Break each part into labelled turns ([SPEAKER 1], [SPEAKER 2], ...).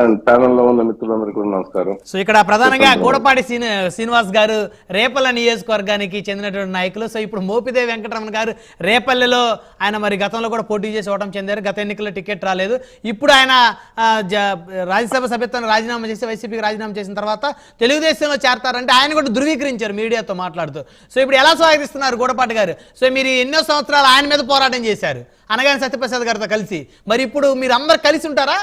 [SPEAKER 1] And ఉన్న మిత్రులందరికీ నమస్కారం.
[SPEAKER 2] సో ఇక్కడ ప్రధానంగా గూడపాటి శ్రీని శ్రీనివాస్ గారు రేపల్ల నియోజకవర్గానికి చెందినటువంటి నాయకులు. సో ఇప్పుడు మోపిదేవి వెంకటరమణ గారు రేపల్లెలో ఆయన మరి గతంలో కూడా పోటీ చేసి ఓటం చెందారు. గత ఎన్నికల్లో టికెట్ రాలేదు. ఇప్పుడు ఆయన రాజ్యసభ సభ్యత్వాన్ని రాజీనామా చేసి వైసీపీకి రాజీనామా చేసిన తర్వాత తెలుగుదేశంలో చేరతారంటే ఆయన కూడా ధృవీకరించారు మీడియాతో మాట్లాడుతూ. సో ఇప్పుడు ఎలా స్వాగతిస్తున్నారు గూడపాటి గారు? సో మీరు ఎన్నో సంవత్సరాలు ఆయన మీద పోరాటం చేశారు. అనగానే సత్యప్రసాద్ గారితో కలిసి. మరి ఇప్పుడు మీరు అందరు కలిసి ఉంటారా?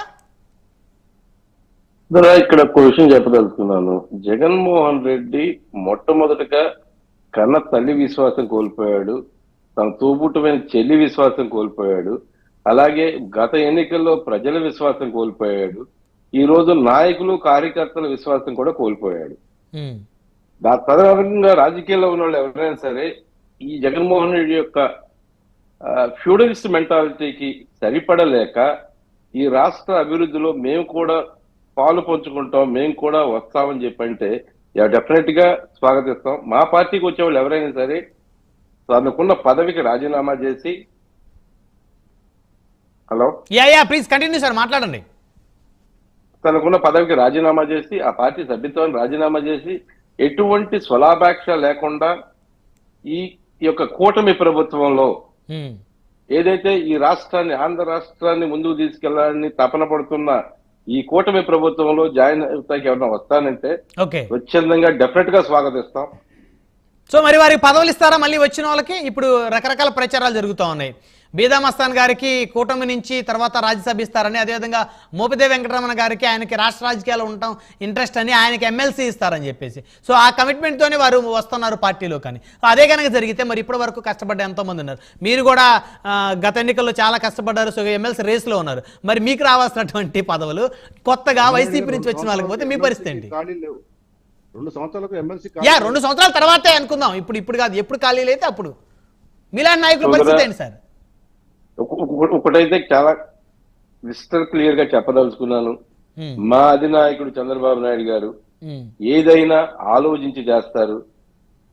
[SPEAKER 1] ఇక్కడ ఒక విషయం చెప్పదలుచుకున్నాను. జగన్మోహన్ రెడ్డి మొట్టమొదటగా కన్న తల్లి విశ్వాసం కోల్పోయాడు. తన తోబుట్టుమైన చెల్లి విశ్వాసం కోల్పోయాడు. అలాగే గత ఎన్నికల్లో ప్రజల విశ్వాసం కోల్పోయాడు. ఈ రోజు నాయకులు కార్యకర్తల విశ్వాసం కూడా కోల్పోయాడు. తదనంగా రాజకీయాల్లో ఉన్న వాళ్ళు ఎవరైనా సరే ఈ జగన్మోహన్ రెడ్డి యొక్క ఫ్యూడలిస్ట్ మెంటాలిటీకి సరిపడలేక ఈ రాష్ట్ర అభివృద్ధిలో మేము కూడా పాలు పంచుకుంటాం మేము కూడా వస్తామని చెప్పంటే డెఫినెట్గా స్వాగతిస్తాం. మా పార్టీకి వచ్చే వాళ్ళు ఎవరైనా సరే తనకున్న పదవికి రాజీనామా చేసి hello?
[SPEAKER 2] Yeah yeah please continue sir మాట్లాడండి.
[SPEAKER 1] తనకున్న పదవికి రాజీనామా చేసి ఆ పార్టీ సభ్యత్వాన్ని రాజీనామా చేసి ఎటువంటి స్వలాభాక్ష లేకుండా ఈ యొక్క కూటమి ప్రభుత్వంలో ఏదైతే ఈ రాష్ట్రాన్ని ఆంధ్ర రాష్ట్రాన్ని ముందుకు తీసుకెళ్ళాలని తపన పడుతున్న ఈ కూటమి ప్రభుత్వంలో జాయిన్ అవుతాకి ఎవరైనా వస్తానంటే స్వచ్ఛందంగా డెఫినెట్గా స్వాగతిస్తాం.
[SPEAKER 2] సో మరి వారికి పదవులు ఇస్తారా? మళ్ళీ వచ్చిన వాళ్ళకి ఇప్పుడు రకరకాల ప్రచారాలు జరుగుతూ ఉన్నాయి. బీదా మస్తాన్ గారికి కూటమి నుంచి తర్వాత రాజ్యసభ ఇస్తారని అదేవిధంగా మోపిదేవి వెంకటరమణ గారికి ఆయనకి రాష్ట్ర రాజకీయాలు ఉండటం ఇంట్రెస్ట్ అని ఆయనకి ఎమ్మెల్సీ ఇస్తారని చెప్పేసి. సో ఆ కమిట్మెంట్తోనే వారు వస్తున్నారు పార్టీలో కానీ. అదే కనుక జరిగితే మరి ఇప్పటి వరకు కష్టపడ్డ ఎంతో మంది ఉన్నారు. మీరు కూడా గత ఎన్నికల్లో చాలా కష్టపడ్డారు. సో ఎమ్మెల్సీ రేస్లో ఉన్నారు. మరి మీకు రావాల్సినటువంటి పదవులు కొత్తగా వైసీపీ నుంచి వచ్చిన వాళ్ళకి పోతే మీ పరిస్థితి ఏంటి?
[SPEAKER 3] రెండు సంవత్సరాలకు ఎమ్మెల్సీ
[SPEAKER 2] యా రెండు సంవత్సరాల తర్వాతే అనుకుందాం. ఇప్పుడు ఇప్పుడు కాదు ఎప్పుడు ఖాళీలు అయితే అప్పుడు. మీలాంటి నాయకుల పరిస్థితి ఏంటి సార్?
[SPEAKER 1] ఒక- ఒక- ఒకటైతే చాలా క్రిస్టల్ క్లియర్గా చెప్పదలుచుకున్నాను మా అధినాయకుడు చంద్రబాబు నాయుడు గారు ఏదైనా ఆలోచించి చేస్తారు.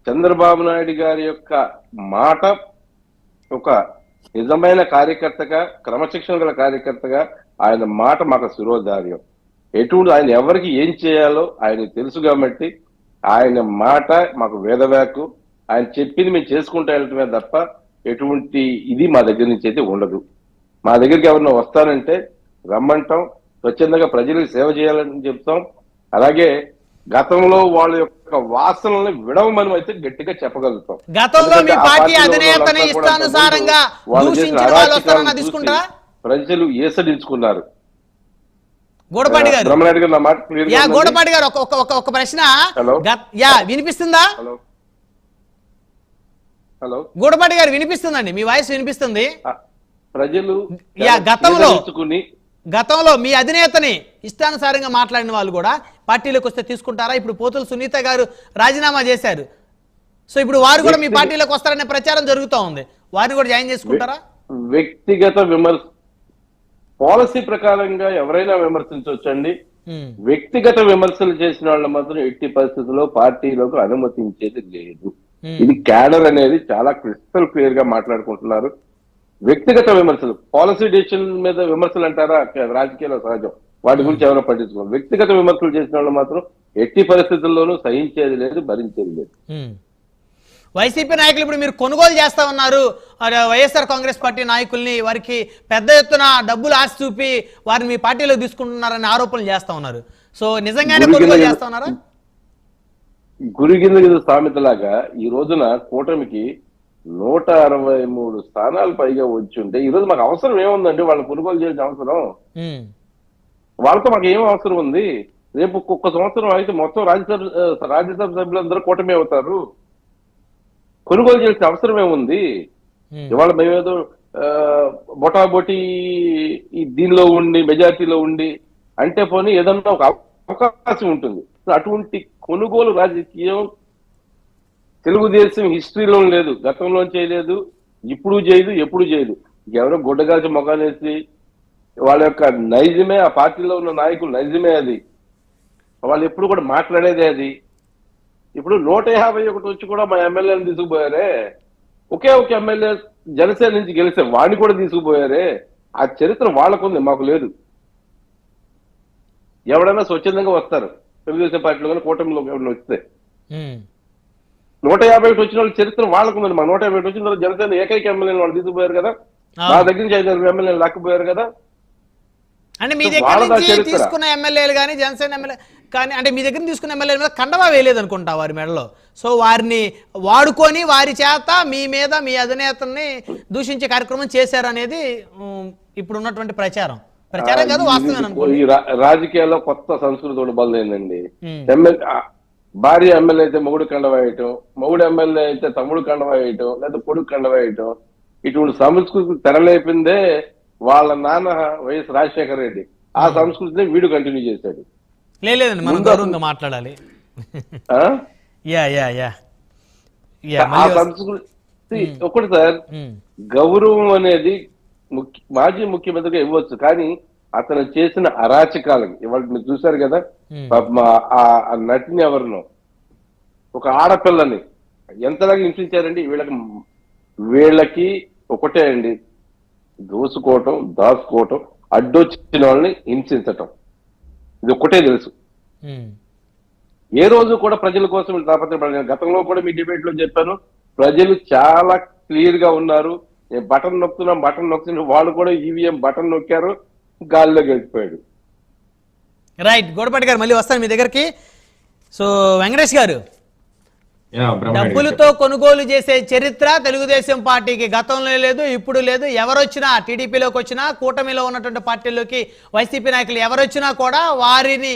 [SPEAKER 1] చంద్రబాబు నాయుడు గారి యొక్క మాట ఒక నిజమైన కార్యకర్తగా క్రమశిక్షణ గల కార్యకర్తగా ఆయన మాట మాకు శిరోధార్యం. ఎటువంటి ఆయన ఎవరికి ఏం చేయాలో ఆయన తెలుసు కాబట్టి ఆయన మాట మాకు వేదవ్యాకు ఆయన చెప్పింది మేము చేసుకుంటూ వెళ్ళటమే తప్ప ఎటువంటి ఇది మా దగ్గర నుంచి అయితే ఉండదు. మా దగ్గరికి ఎవరన్నా వస్తారంటే రమ్మంటాం స్వచ్ఛందంగా ప్రజలకు సేవ చేయాలని చెప్తాం. అలాగే గతంలో వాళ్ళ యొక్క వాసనల్ని విడవమని అయితే గట్టిగా చెప్పగలుగుతాం.
[SPEAKER 2] గతంలో మీ పార్టీ అధినేతని ఇష్టానుసారంగా
[SPEAKER 1] వాళ్ళు చేసిన
[SPEAKER 2] దూషించిన వాళ్ళు
[SPEAKER 1] అరాచకాలను
[SPEAKER 2] వస్తారన్న
[SPEAKER 1] చూసి
[SPEAKER 2] తీసుకుంటారా
[SPEAKER 1] ప్రజలు ఏసడించుకున్నారు
[SPEAKER 2] గూడపాటి గారు. యా గూడపాటి గారు ఒక ప్రశ్న. యా వినిపిస్తుందా?
[SPEAKER 1] హలో.
[SPEAKER 2] గూడపాటి గారు వినిపిస్తుందండి. మీ వాయిస్ వినిపిస్తుంది.
[SPEAKER 1] ప్రజలు
[SPEAKER 2] యా, గతంలో- గతంలో మీ అధినేతని ఇష్టానుసారంగా మాట్లాడిన వాళ్ళు కూడా పార్టీలోకి వస్తే తీసుకుంటారా? ఇప్పుడు పోతుల సునీత గారు రాజీనామా చేశారు. సో ఇప్పుడు వారు కూడా మీ పార్టీలోకి వస్తారనే ప్రచారం జరుగుతూ ఉంది. వారిని కూడా జాయిన్ చేసుకుంటారా?
[SPEAKER 1] వ్యక్తిగత విమర్శ పాలసీ ప్రకారంగా ఎవరైనా విమర్శించవచ్చండి. వ్యక్తిగత విమర్శలు చేసిన వాళ్ళు మాత్రం ఎట్టి పరిస్థితుల్లో పార్టీలోకి అనుమతించేది లేదు. ఇది క్యాడర్ అనేది చాలా క్రిస్టల్ క్లియర్గా మాట్లాడుకుంటున్నారు. వ్యక్తిగత విమర్శలు పాలసీ డెసిషన్ మీద విమర్శలు అంటారా? రాజకీయాల్లో సహజం. వాటి గురించి ఎవరైనా పట్టించుకోవాలి వ్యక్తిగత విమర్శలు చేసిన వాళ్ళు మాత్రం ఎట్టి పరిస్థితుల్లోనూ సహించేది లేదు భరించేది లేదు.
[SPEAKER 2] వైసీపీ నాయకులు ఇప్పుడు మీరు కొనుగోలు చేస్తా ఉన్నారు. వైఎస్ఆర్ కాంగ్రెస్ పార్టీ నాయకుల్ని వారికి పెద్ద ఎత్తున డబ్బులు ఆశ చూపి వారిని మీ పార్టీలో తీసుకుంటున్నారని ఆరోపణలు చేస్తా ఉన్నారు. సో నిజంగానే కొనుగోలు చేస్తా ఉన్నారా?
[SPEAKER 1] గురి కింద సామెతలాగా ఈ రోజున కూటమికి నూట అరవై మూడు స్థానాలు పైగా వచ్చి ఉంటే ఈ రోజు మాకు అవసరం ఏముందండి? వాళ్ళని కొనుగోలు చేయాల్సిన అవసరం. వాళ్ళతో మాకు ఏం అవసరం ఉంది? రేపు ఒక్క సంవత్సరం అయితే మొత్తం రాజ్యసభ రాజ్యసభ సభ్యులందరూ కూటమి అవుతారు. కొనుగోలు చేయాల్సిన అవసరం ఏముంది ఇవాళ మేమేదో బొటాబొటి దీనిలో ఉండి మెజార్టీలో ఉండి అంటే పోనీ ఏదన్నా ఒక అవకాశం ఉంటుంది. అటువంటి కొనుగోలు రాజకీయం తెలుగుదేశం హిస్టరీలో లేదు గతంలో చేయలేదు ఇప్పుడు చేయదు ఎప్పుడు చేయదు. ఎవరో గుడ్డగాల్చి మొగాలేసి వాళ్ళ యొక్క నైజమే ఆ పార్టీలో ఉన్న నాయకులు నైజమే అది. వాళ్ళు ఎప్పుడు కూడా మాట్లాడేదే అది. ఇప్పుడు నూట యాభై ఒకటి వచ్చి కూడా మా ఎమ్మెల్యేని తీసుకుపోయారే. ఒకే ఒక ఎమ్మెల్యే జనసేన నుంచి గెలిస్తే వాడిని కూడా తీసుకుపోయారే. ఆ చరిత్ర వాళ్ళకుంది మాకు లేదు. ఎవడైనా స్వచ్ఛందంగా వస్తారు. తెలుగుదేశం పార్టీలో కానీ కూటమిలో ఎవరైనా వస్తే. నూట యాభై ఒకటి వచ్చిన వాళ్ళ చరిత్ర వాళ్ళకు ఉందండి మా నూట యాభై ఒకటి వచ్చిన తర్వాత జనసేన ఏకైక ఎమ్మెల్యేని వాళ్ళు తీసుకుపోయారు కదా.
[SPEAKER 2] ఆ.
[SPEAKER 1] మా దగ్గర నుంచి ఐదు ఎమ్మెల్యేలు లాక్కుపోయారు కదా.
[SPEAKER 2] అంటే మీ దగ్గర నుంచి? తీసుకున్న ఎమ్మెల్యేలు కానీ జనసేన ఎమ్మెల్యే కానీ అంటే మీ దగ్గర తీసుకున్న ఎమ్మెల్యేల మీద కండవా వేయలేదు అనుకుంటా వారి మెడలో సో వారిని వాడుకొని వారి చేత మీ మీద మీ అధినేతల్ని దూషించే కార్యక్రమం చేశారు అనేది ఇప్పుడు ఉన్నటువంటి ప్రచారం ప్రచారం కాదు వాస్తవం
[SPEAKER 1] ఈ రాజకీయాల్లో కొత్త సంస్కృతి. ఎమ్మెల్యే ఆ, భార్య ఎమ్మెల్యే అయితే మొగుడు కండవ వేయటం మొగుడు ఎమ్మెల్యే అయితే తమ్ముడు కండవ వేయటం లేదా కొడుకు కండవ వేయటం ఇటువంటి సంస్కృతి తెరలేపిందే వాళ్ళ నాన్న వైఎస్ రాజశేఖర రెడ్డి ఆ సంస్కృతిని వీడు కంటిన్యూ చేశాడు.
[SPEAKER 2] లేదండి మనం గౌరవంగా మాట్లాడాలి.
[SPEAKER 1] ఆ?
[SPEAKER 2] Yeah yeah yeah. యా
[SPEAKER 1] ఆ
[SPEAKER 2] మళ్ళీ వస్-
[SPEAKER 1] సంస్కృతి ఒకటి సార్ గౌరవం అనేది మాజీ ముఖ్యమంత్రిగా ఇవ్వచ్చు కానీ అతను చేసిన అరాచకాలకి ఇవాళ మీరు చూశారు కదా ఆ నటిని ఎవరినో ఒక ఆడపిల్లని ఎంతలాగా హింసించారండి? వీళ్ళకి వీళ్ళకి ఒకటే అండి దోసుకోవటం దాచుకోవటం అడ్డొచ్చిన వాళ్ళని హింసించటం. ఇది ఒకటే తెలుసు. ఏ రోజు కూడా ప్రజల కోసం తాపత్రపడలేదు గతంలో కూడా మీ డిబేట్లో చెప్పాను ప్రజలు చాలా క్లియర్గా ఉన్నారు. నేను బటన్ నొక్కుతున్నాం బటన్ నొక్కుతున్నా వాళ్ళు కూడా ఈవీఎం బటన్ నొక్కారు గాల్లో గెలిచిపోయాడు
[SPEAKER 2] రైట్ గోడపాటి గారు మళ్ళీ వస్తాను మీ దగ్గరికి. సో వెంకటేష్ గారు. డబ్బులతో కొనుగోలు చేసే చరిత్ర తెలుగుదేశం పార్టీకి గతంలో లేదు ఇప్పుడు లేదు. ఎవరొచ్చినా టీడీపీలోకి వచ్చినా కూటమిలో ఉన్నటువంటి పార్టీలోకి వైసీపీ నాయకులు ఎవరొచ్చినా కూడా వారిని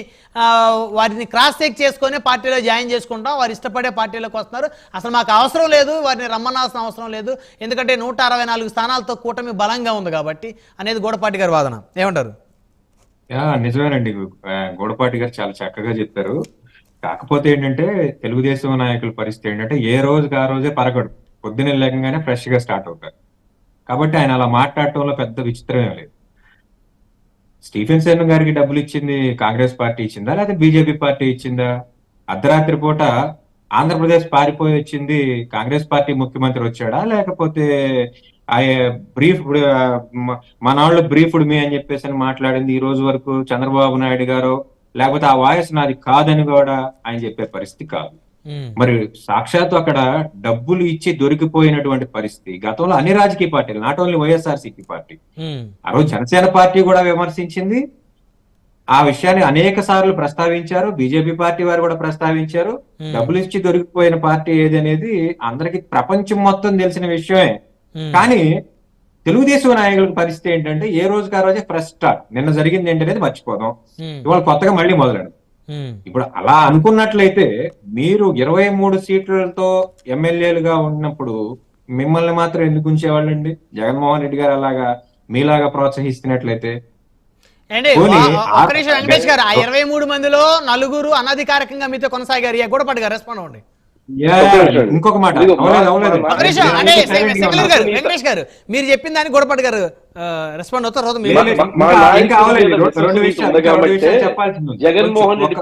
[SPEAKER 2] వారిని క్రాస్ చెక్ చేసుకొని పార్టీలో జాయిన్ చేసుకుంటాం. వారు ఇష్టపడే పార్టీలోకి వస్తున్నారు. అసలు మాకు అవసరం లేదు. వారిని రమ్మనాల్సిన అవసరం లేదు. ఎందుకంటే నూట అరవై నాలుగు స్థానాలతో కూటమి బలంగా ఉంది కాబట్టి అనేది గోడపాటి గారి వాదన. ఏమంటారు?
[SPEAKER 4] నిజమేనండి. గూడపాటి గారు చాలా చక్కగా చెప్పారు. కాకపోతే ఏంటంటే తెలుగుదేశం నాయకుల పరిస్థితి ఏంటంటే ఏ రోజుకి ఆ రోజే పరగడు. పొద్దున లేకంగానే ఫ్రెష్గా స్టార్ట్ అవుతారు. కాబట్టి ఆయన అలా మాట్లాడటంలో పెద్ద విచిత్రమే లేదు. స్టీఫెన్ సెన్ గారికి డబ్బులు ఇచ్చింది కాంగ్రెస్ పార్టీ ఇచ్చిందా? లేదా బీజేపీ పార్టీ ఇచ్చిందా? అర్ధరాత్రి పూట ఆంధ్రప్రదేశ్ పారిపోయి వచ్చింది కాంగ్రెస్ పార్టీ ముఖ్యమంత్రి వచ్చాడా? లేకపోతే ఆ బ్రీఫ్ మన వాళ్ళు బ్రీఫ్డ్ మీ అని చెప్పేసి అని మాట్లాడింది ఈ రోజు వరకు చంద్రబాబు నాయుడు గారు. లేకపోతే ఆ వాయిస్ నాది కాదని కూడా ఆయన చెప్పే పరిస్థితి కాదు. మరి సాక్షాత్తు అక్కడ డబ్బులు ఇచ్చి దొరికిపోయినటువంటి పరిస్థితి గతంలో అన్ని రాజకీయ పార్టీలు నాట్ ఓన్లీ వైఎస్ఆర్సీపీ పార్టీ. ఆ రోజు జనసేన పార్టీ కూడా విమర్శించింది. ఆ విషయాన్ని అనేక సార్లు ప్రస్తావించారు. బీజేపీ పార్టీ వారు కూడా ప్రస్తావించారు. డబ్బులు ఇచ్చి దొరికిపోయిన పార్టీ ఏది అనేది అందరికి ప్రపంచం మొత్తం తెలిసిన విషయమే. కానీ తెలుగుదేశం నాయకుల పరిస్థితి ఏంటంటే ఏ రోజుకి ఆ రోజే ఫ్రెష్ స్టార్ట్ నిన్న జరిగింది ఏంటనేది మర్చిపోదాం. ఇవాళ కొత్తగా మళ్ళీ మొదలడు. ఇప్పుడు అలా అనుకున్నట్లయితే మీరు ఇరవై మూడు సీట్లతో ఎమ్మెల్యేలుగా ఉన్నప్పుడు మిమ్మల్ని మాత్రం ఎందుకు ఉంచేవాళ్ళండి? జగన్మోహన్ రెడ్డి గారు అలాగా మీలాగా ప్రోత్సహిస్తున్నట్లయితే?
[SPEAKER 2] ఇరవై మూడు మందిలో నలుగురు అనధికారికంగా మీతో కొనసాగారు. గోడపాటి గారు రెస్పాండ్ అవ్వండి.
[SPEAKER 4] ఇంకొక మాట.
[SPEAKER 2] వెంకటేష్ గారు మీరు చెప్పిన దానికి గోడపాటి గారు రెస్పాండ్ అవుతారు.
[SPEAKER 1] జగన్మోహన్ రెడ్డి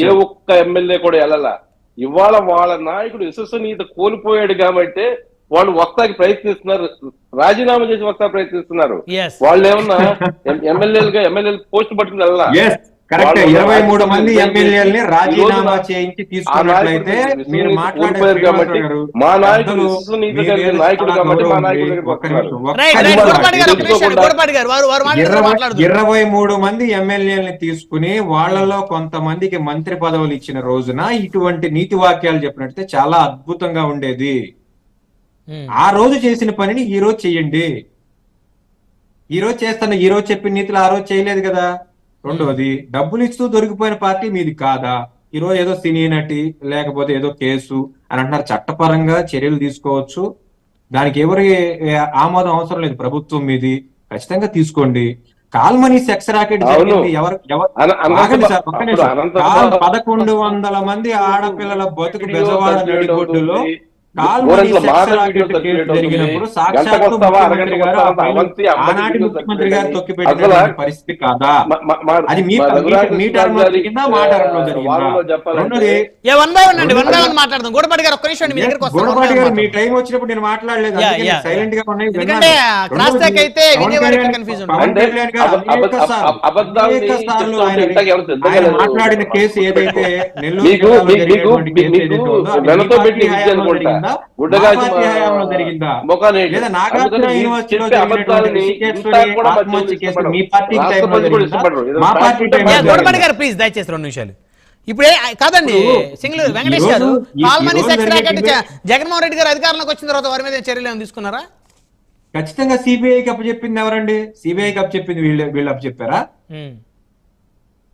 [SPEAKER 1] ఏ. ఒక్క ఎమ్మెల్యే కూడా వెళ్ళాల? ఇవాళ వాళ్ళ నాయకుడు విశ్వసనీయత కోల్పోయాడు కాబట్టి వాళ్ళు వస్తాకి ప్రయత్నిస్తున్నారు. రాజీనామా చేసి వస్తా ప్రయత్నిస్తున్నారు. వాళ్ళు ఏమన్నా ఎమ్మెల్యేలుగా ఎమ్మెల్యేలు పోస్ట్ పట్టుకుని వెళ్ళాలా?
[SPEAKER 4] Yes, కరెక్ట్ ఇరవై మూడు మంది ఎమ్మెల్యేలని రాజీనామా
[SPEAKER 1] రోజున
[SPEAKER 4] చేయించి తీసుకున్నట్లయితే మీరు
[SPEAKER 1] విశ్వసనీయత
[SPEAKER 4] మాట్లాడే
[SPEAKER 1] కోల్పోయారు కాబట్టి
[SPEAKER 4] శ్రీనివాసరావు గారు,
[SPEAKER 1] మా నాయకుడు
[SPEAKER 4] పెద్దలు,
[SPEAKER 1] విశ్వసనీయత
[SPEAKER 4] మీరు
[SPEAKER 1] కలిగిన
[SPEAKER 4] ఏదో
[SPEAKER 1] నాయకుడు
[SPEAKER 4] చాలా
[SPEAKER 1] కాబట్టి మా
[SPEAKER 4] గౌరవం
[SPEAKER 1] నాయకుడి
[SPEAKER 4] ఉంది.
[SPEAKER 1] దగ్గరికి
[SPEAKER 4] ఒక్క నిమిషం,
[SPEAKER 1] వస్తున్నారు.
[SPEAKER 4] ఒక్క
[SPEAKER 2] రైట్ రైట్
[SPEAKER 4] నిమిషం.
[SPEAKER 2] గోడపాటి గారు ఒక్క నిమిషం
[SPEAKER 1] తెలుసుకోకుండా-
[SPEAKER 2] గోడపాటి గారు వారు వారు మాట్లాడుతూ
[SPEAKER 4] ఇరవై
[SPEAKER 2] మాట్లాడుతున్నారు
[SPEAKER 4] ఇరవై మూడు మంది ఎమ్మెల్యేలని తీసుకుని వాళ్ళలో కొంతమందికి మంత్రి పదవులు ఇచ్చిన రోజున ఇటువంటి నీతి వాక్యాలు చెప్పినట్టే చాలా అద్భుతంగా ఉండేది ఆ రోజు చేసిన పనిని ఈ రోజు చెయ్యండి ఈ రోజు చేస్తాను ఈ రోజు చెప్పిన నీతులు ఆ రోజు చేయలేదు కదా రెండోది డబ్బులు ఇస్తూ దొరికిపోయిన పార్టీ మీది కాదా? ఈ రోజు ఏదో సినీ నటి లేకపోతే ఏదో కేసు అని అంటున్నారు. చట్టపరంగా చర్యలు తీసుకోవచ్చు. దానికి ఎవరి ఆమోదం అవసరం లేదు ప్రభుత్వం మీది. ఖచ్చితంగా తీసుకోండి. Call money sex racket. జరిగింది. ఎవరు పదకొండు వందల మంది ఆడపిల్లల బతుకు బెజవాడ నడిగొడ్డులో ఆనాటి ముఖ్యమంత్రి గారు తొక్కి పరిస్థితి కాదా?
[SPEAKER 1] మా-
[SPEAKER 4] అది
[SPEAKER 1] టర్మ్లో
[SPEAKER 4] జరిగిందా?
[SPEAKER 1] టర్మ్లో
[SPEAKER 4] జరిగిందా?
[SPEAKER 2] గోడపాటి గారు ఒక్క నిమిషం దగ్గరకు
[SPEAKER 4] గారు. టైం వచ్చినప్పుడు నేను మాట్లాడలేదు. సైలెంట్గా ఉన్నాయి.
[SPEAKER 2] క్రాస్ టాక్ అయితే కన్ఫ్యూజన్
[SPEAKER 4] ఆయన. మాట్లాడిన కేసు ఏదైతే నెల్లూరు జరిగిందా? జరిగిందా లేదా నాగార్జున యూనివర్సిటీలో జరిగినటువంటి. మీ పార్టీ మా పార్టీ
[SPEAKER 2] గారు ప్లీజ్ దయచేసి రెండు నిమిషాలు. ఇప్పుడు కాదండి సింగిల్ వెంకటేష్ గారు కాల్మనీ సెక్స్ జగన్మోహన్ రెడ్డి గారు అధికారంలోకి వచ్చిన తర్వాత వారి మీద చర్యలు ఏమైనా తీసుకున్నారా?
[SPEAKER 4] ఖచ్చితంగా సిబిఐకి అప్పచెప్పింది ఎవరండి? సిబిఐకి అప్పచెప్పింది వీళ్ళు వీళ్ళు అప్పచెప్పారా.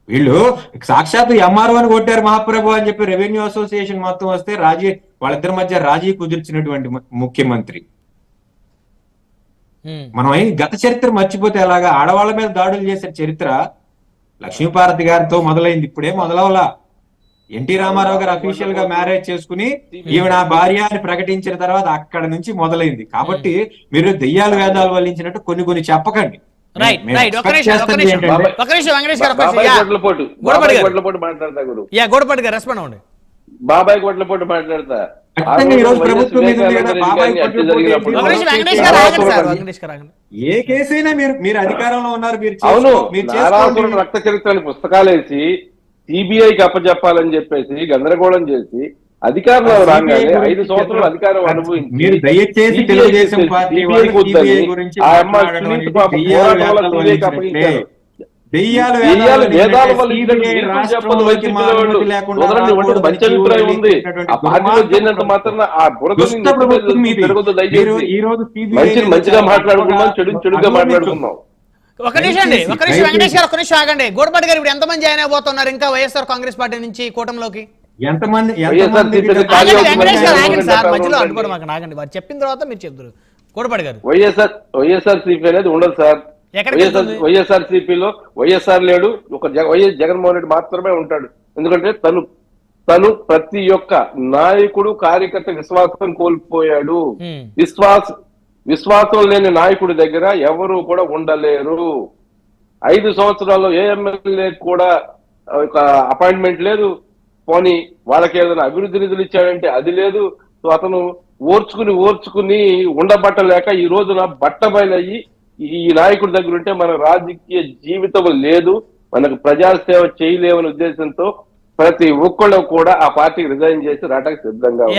[SPEAKER 4] వీళ్ళు సాక్షాత్ ఎంఆర్ఓ అని కొట్టారు మహాప్రభు అని చెప్పి రెవెన్యూ అసోసియేషన్ మొత్తం వస్తే రాజీ వాళ్ళిద్దరి మధ్య రాజీ కుదిర్చినటువంటి ముఖ్యమంత్రి. మనం గత చరిత్ర మర్చిపోతే ఎలాగా ఆడవాళ్ళ మీద దాడులు చేసే చరిత్ర లక్ష్మీపార్వతి గారితో మొదలైంది. ఇప్పుడే మొదలవలా. ఎన్టీ రామారావు గారు అఫీషియల్గా మ్యారేజ్ చేసుకుని ఈవిడ నా భార్య అని ప్రకటించిన తర్వాత అక్కడ నుంచి మొదలైంది. కాబట్టి మీరు దెయ్యాలు వేదాలు వల్లించినట్టు కొన్ని కొన్ని చెప్పకండి.
[SPEAKER 2] గోడపాటి గారు రెస్పాండ్ అవ్వండి.
[SPEAKER 1] బాబాయ్ గొడ్ల పోటు మాట్లాడతా.
[SPEAKER 4] ఏ కేసైనా మీరు మీరు అధికారంలో ఉన్నారు మీరు
[SPEAKER 1] అవును నారాసురుడు రక్త చరిత్రని పుస్తకాలేసి సిబిఐకి అప్పచెప్పాలని చెప్పేసి గందరగోళం చేసి అధికారంలో రాగానే ఐదు సంవత్సరాలు అధికారం అనుభవించి
[SPEAKER 4] మీరు దయచేసి తెలుగుదేశం
[SPEAKER 1] చేసే
[SPEAKER 4] పార్టీ గురించి.
[SPEAKER 1] అప్పగించారు.
[SPEAKER 4] దెయ్యాలు
[SPEAKER 1] దెయ్యాలు
[SPEAKER 4] వేదాలు
[SPEAKER 1] మంచి ఉంది. ఆ పార్టీలో చేరినంత ఆ మంచిని మంచిగా
[SPEAKER 4] చాలా
[SPEAKER 1] మాట్లాడుకుందాం
[SPEAKER 4] గొప్పగా
[SPEAKER 1] చెడు చెడుగా
[SPEAKER 4] అభివృద్ధి
[SPEAKER 1] మాట్లాడుకుందాం.
[SPEAKER 2] ఒక నిమిషం అండి
[SPEAKER 4] దయచేసి,
[SPEAKER 2] ఒక నిమిషం వెంకటేష్. గారు ఒక నిమిషం ఆగండి. గోడపాటి గారు ఇప్పుడు ఎంతమంది జాయిన్ అయిపోతున్నారు? ఇంకా వైఎస్ఆర్ కాంగ్రెస్ పార్టీ నుంచి కూటమిలోకి?
[SPEAKER 4] ఎంతమంది.
[SPEAKER 2] వెంకటేష్ గారు ఆగండి సార్. మధ్యలో అనుకోవడం ఆగండి. వారు చెప్పిన తర్వాత మీరు చెప్తారు. గోడపాటి గారు.
[SPEAKER 1] వైఎస్ఆర్ వైఎస్ఆర్ సిపి అనేది ఉండదు సార్. వైఎస్ఆర్ సిపిలో వైఎస్ఆర్ లేడు ఒక వైఎస్ జగన్మోహన్ రెడ్డి మాత్రమే ఉంటాడు. ఎందుకంటే తను తను ప్రతి ఒక్క నాయకుడు కార్యకర్త విశ్వాసం కోల్పోయాడు. విశ్వాస విశ్వాసం లేని నాయకుడి దగ్గర ఎవరు కూడా ఉండలేరు. ఐదు సంవత్సరాల్లో ఏ ఎమ్మెల్యే కూడా ఒక అపాయింట్మెంట్ లేదు. పోనీ వాళ్ళకి ఏదైనా అభివృద్ధి నిధులు ఇచ్చాడంటే అది లేదు. సో అతను ఓర్చుకుని ఓర్చుకుని ఉండబట్టలేక ఈ రోజున బట్టబయలయ్యి ఈ నాయకుడి దగ్గర ఉంటే మన రాజకీయ జీవితం లేదు మనకు ప్రజాసేవ చేయలేమనే ఉద్దేశంతో ప్రతి ఒక్కళ్ళు కూడా ఆ పార్టీకి రిజైన్ చేసి రావడానికి సిద్ధంగా
[SPEAKER 2] ఉంది.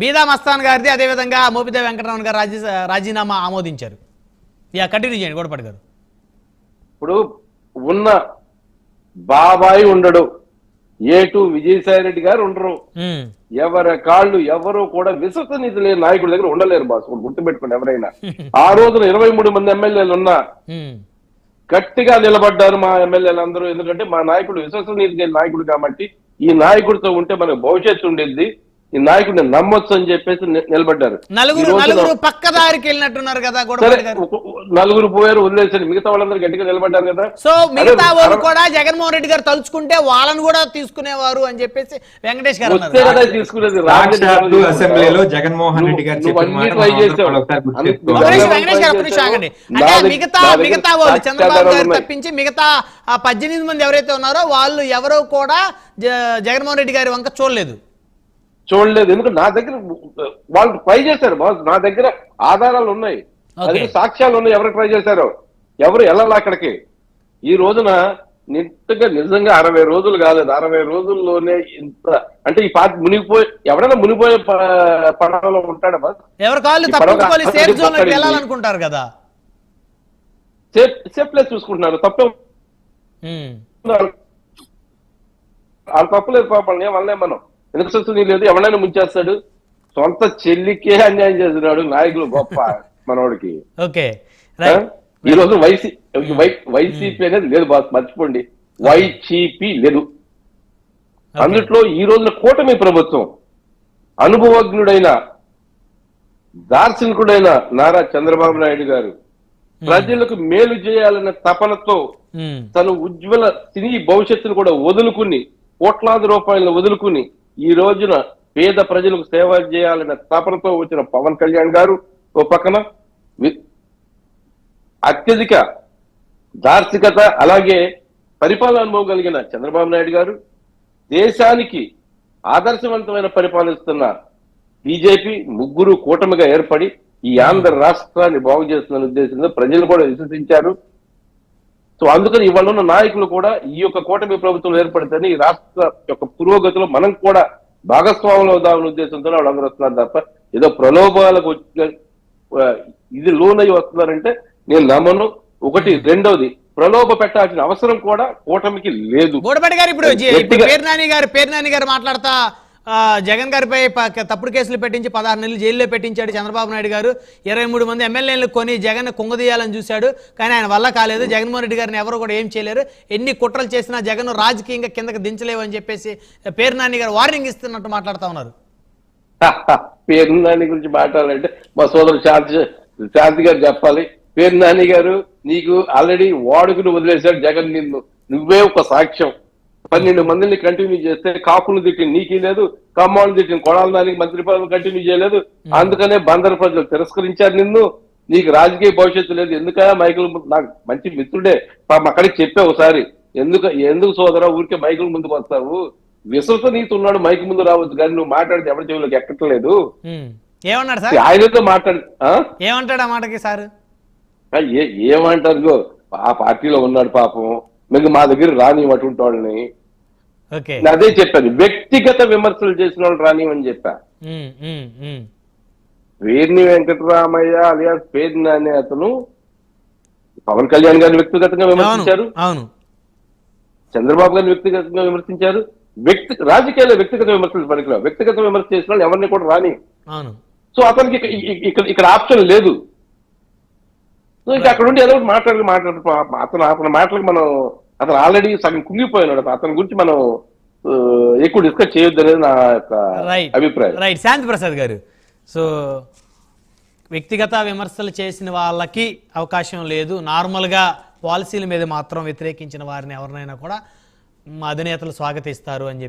[SPEAKER 2] బీదా మస్తాన్ గారిది అదేవిధంగా మోపిదేవి వెంకటరమణ గారు రాజీ రాజీనామా ఆమోదించారు. కంటిన్యూ చేయండి గోడపాటి గారు.
[SPEAKER 1] ఇప్పుడు ఉన్న బాబాయ్ ఉండడు. ఏటు విజయసాయి రెడ్డి గారు ఉండరు. ఎవరి కాళ్ళు ఎవరు కూడా విశ్వసనీయత లేని నాయకుడి దగ్గర ఉండలేరు బాస్. గుర్తుపెట్టుకోండి ఎవరైనా. ఆ రోజున ఇరవై మూడు మంది ఎమ్మెల్యేలు ఉన్నా. గట్టిగా నిలబడ్డారు మా ఎమ్మెల్యేలు అందరూ. ఎందుకంటే మా నాయకుడు విశ్వసనీయత లేని నాయకుడు కాబట్టి ఈ నాయకుడితో ఉంటే మనకు భవిష్యత్తు ఉండేది ఈ నాయకుడిని నమ్మొచ్చు అని చెప్పేసి నిలబడ్డారు.
[SPEAKER 2] నలుగురు పక్కదారికి వెళ్ళినట్టున్నారు కదా
[SPEAKER 1] నలుగురు పోయారు వదిలేసండి మిగతా వాళ్ళందరూ గట్టిగా నిలబడ్డారు కదా.
[SPEAKER 2] సో మిగతా వాళ్ళు కూడా జగన్మోహన్ రెడ్డి గారు తలుచుకుంటే వాళ్ళని కూడా తీసుకునేవారు అని చెప్పేసి వెంకటేష్ గారు
[SPEAKER 1] వస్తే
[SPEAKER 2] అన్నారు
[SPEAKER 1] కదా తీసుకునేది
[SPEAKER 4] అసెంబ్లీలో జగన్మోహన్ రెడ్డి గారు
[SPEAKER 2] వెంకటేష్ గారు? ఆగండి. అంటే మిగతా మిగతా వాళ్ళు చంద్రబాబు గారు. తప్పించి మిగతా ఆ పద్దెనిమిది మంది ఎవరైతే ఉన్నారో వాళ్ళు ఎవరో కూడా జ- జగన్మోహన్ రెడ్డి గారి వంక చూడలేదు.
[SPEAKER 1] చూడలేదు. ఎందుకంటే నా దగ్గర వాళ్ళు ట్రై చేశారు బాస్. నా దగ్గర ఆధారాలు ఉన్నాయి. అది సాక్ష్యాలు ఉన్నాయి. ఎవరు ట్రై చేశారో. ఎవరు వెళ్ళాలి అక్కడికి? ఈ రోజున నిట్టగా నిజంగా అరవై రోజులు కాలేదు అరవై రోజుల్లోనే ఇంత అంటే ఈ పార్టీ మునిగిపోయి ఎవడైనా మునిగిపోయే పడవలో ఉంటాడా బాస్?
[SPEAKER 2] ఎవరి కాళ్ళు కదా.
[SPEAKER 1] సేఫ్ సేఫ్ ప్లేస్ చూసుకుంటున్నారు తప్పే. వాళ్ళ తప్పులేదు పాపం. వల్లే మనం ఎందుకు లేదు ఎవడైనా ముంచేస్తాడు. సొంత చెల్లికే అన్యాయం చేస్తున్నాడు నాయకులు గొప్ప మనోడికి.
[SPEAKER 2] ఓకే
[SPEAKER 1] ఈ రోజు వైసీ వైసీపీ అనేది లేదు బాస్ మర్చిపోండి. వైసీపీ లేదు. అందుట్లో ఈ రోజున కూటమి ప్రభుత్వం అనుభవజ్ఞుడైన దార్శనికుడైన నారా చంద్రబాబు నాయుడు గారు ప్రజలకు మేలు చేయాలనే తపనతో. తను ఉజ్వల సినీ భవిష్యత్తును కూడా వదులుకుని కోట్లాది రూపాయలను వదులుకుని ఈ రోజున పేద ప్రజలకు సేవ చేయాలనే తపనతో వచ్చిన పవన్ కళ్యాణ్ గారు ఓ పక్కన అత్యధిక దార్శికత అలాగే పరిపాలన అనుభవం కలిగిన చంద్రబాబు నాయుడు గారు దేశానికి ఆదర్శవంతమైన పరిపాలిస్తున్న బీజేపీ ముగ్గురు కూటమిగా ఏర్పడి ఈ ఆంధ్ర రాష్ట్రాన్ని బాగు చేస్తున్న ఉద్దేశంతో ప్రజలు కూడా విశ్వసించారు. సో అందుకని ఇవాళ ఉన్న నాయకులు కూడా ఈ యొక్క కూటమి ప్రభుత్వం ఏర్పడితేనే ఈ రాష్ట్ర యొక్క పురోగతిలో మనం కూడా భాగస్వాములు అవుదామనే ఉద్దేశంతో వాళ్ళందరూ వస్తున్నారు తప్ప ఏదో ప్రలోభాలకు ఇది లోనయ్యి వస్తున్నారంటే నేను నమ్మను. ఒకటి రెండోది ప్రలోభ పెట్టాల్సిన అవసరం కూడా కూటమికి లేదు.
[SPEAKER 2] గారు ఇప్పుడు జే- ఇప్పుడు
[SPEAKER 1] గట్టిగా-
[SPEAKER 2] పేరు నాని గారు పేరు నాని గారు మాట్లాడతా జగన్ గారిపై తప్పుడు కేసులు పెట్టించి పదహారు నెలలు జైల్లో పెట్టించాడు చంద్రబాబు నాయుడు గారు. ఇరవై మూడు మంది ఎమ్మెల్యేలు కొని జగన్ కుంగదీయాలని చూశాడు. కానీ ఆయన వల్ల కాలేదు. జగన్మోహన్ రెడ్డి గారిని ఎవరు కూడా ఏం చేయలేరు. ఎన్ని కుట్రలు చేసినా జగన్ రాజకీయంగా కిందకి దించలేవు అని చెప్పేసి పేరు నాని గారు వార్నింగ్ ఇస్తున్నట్టు మాట్లాడుతా ఉన్నారు.
[SPEAKER 1] పేరు నాని గురించి మాట్లాడాలంటే మా సోదరు శాంతి శాంతి గారు చెప్పాలి. పేరు నాని గారు నీకు ఆల్రెడీ వాడుకుని వదిలేశాడు జగన్ నిన్ను. నువ్వే ఒక సాక్ష్యం. పన్నెండు మందిని కంటిన్యూ చేస్తే కాపులు తిట్టిన నీకే లేదు? కమ్మాళ్ళు తిట్టిన కొడాల దానికి మంత్రి పదవులు కంటిన్యూ చేయలేదు. అందుకనే బందరు ప్రజలు తిరస్కరించారు నిన్ను. నీకు రాజకీయ భవిష్యత్తు లేదు. ఎందుకయా మైకులు ముందు- నాకు మంచి మిత్రుడే. పాపం అక్కడికి చెప్పే ఒకసారి. ఎందుకు ఎందుకు సోదరా ఊరికే మైకుల ముందుకు వస్తావు? విశ్వసనీయత ఉన్నాడు మైకు ముందు రావచ్చు కానీ నువ్వు మాట్లాడితే ఎవరి చెవులకు ఎక్కట్లేదు.
[SPEAKER 2] ఉమ్. ఏమన్నాడు సార్?
[SPEAKER 1] ఆయనతో మాట్లాడి?
[SPEAKER 2] ఏమంటాడు ఆ మాటకి సార్?
[SPEAKER 1] ఏమంటారు? ఆ పార్టీలో ఉన్నాడు పాపం. మీకు మా దగ్గర రాని అటువంటి వాళ్ళని అదే చెప్పాను వ్యక్తిగత విమర్శలు చేసిన వాళ్ళు రానివని చెప్పా. పేర్ని వెంకటరామయ్య అలియాస్ పేర్ని అనే అతను పవన్ కళ్యాణ్ గారిని వ్యక్తిగతంగా విమర్శించారు. చంద్రబాబు గారిని వ్యక్తిగతంగా విమర్శించారు. వ్యక్తి రాజకీయాల్లో వ్యక్తిగత విమర్శలు పనికిరావు. వ్యక్తిగత విమర్శ చేసిన వాళ్ళు ఎవరిని కూడా రాని. సో అతనికి ఇక- ఇక- ఇక్కడ ఇక్కడ ఆప్షన్ లేదు. సో ఇంకా అక్కడ ఉండి ఏదో ఒకటి మాట్లాడి మాట్లాడు అతను అతని మాటలకు మనం అతను ఆల్రెడీ సగం కుంగిపోయినాడు అతని. గురించి మనం ఎక్కువ డిస్కస్ చేయొద్దు అనేది నా యొక్క అభిప్రాయం.
[SPEAKER 2] రైట్ శాంతి ప్రసాద్ గారు. సో వ్యక్తిగత విమర్శలు చేసిన వాళ్ళకి అవకాశం లేదు. నార్మల్గా పాలసీల మీద మాత్రం వ్యతిరేకించిన వారిని ఎవరినైనా కూడా మా అధినేతలు స్వాగతిస్తారు అని చెప్పి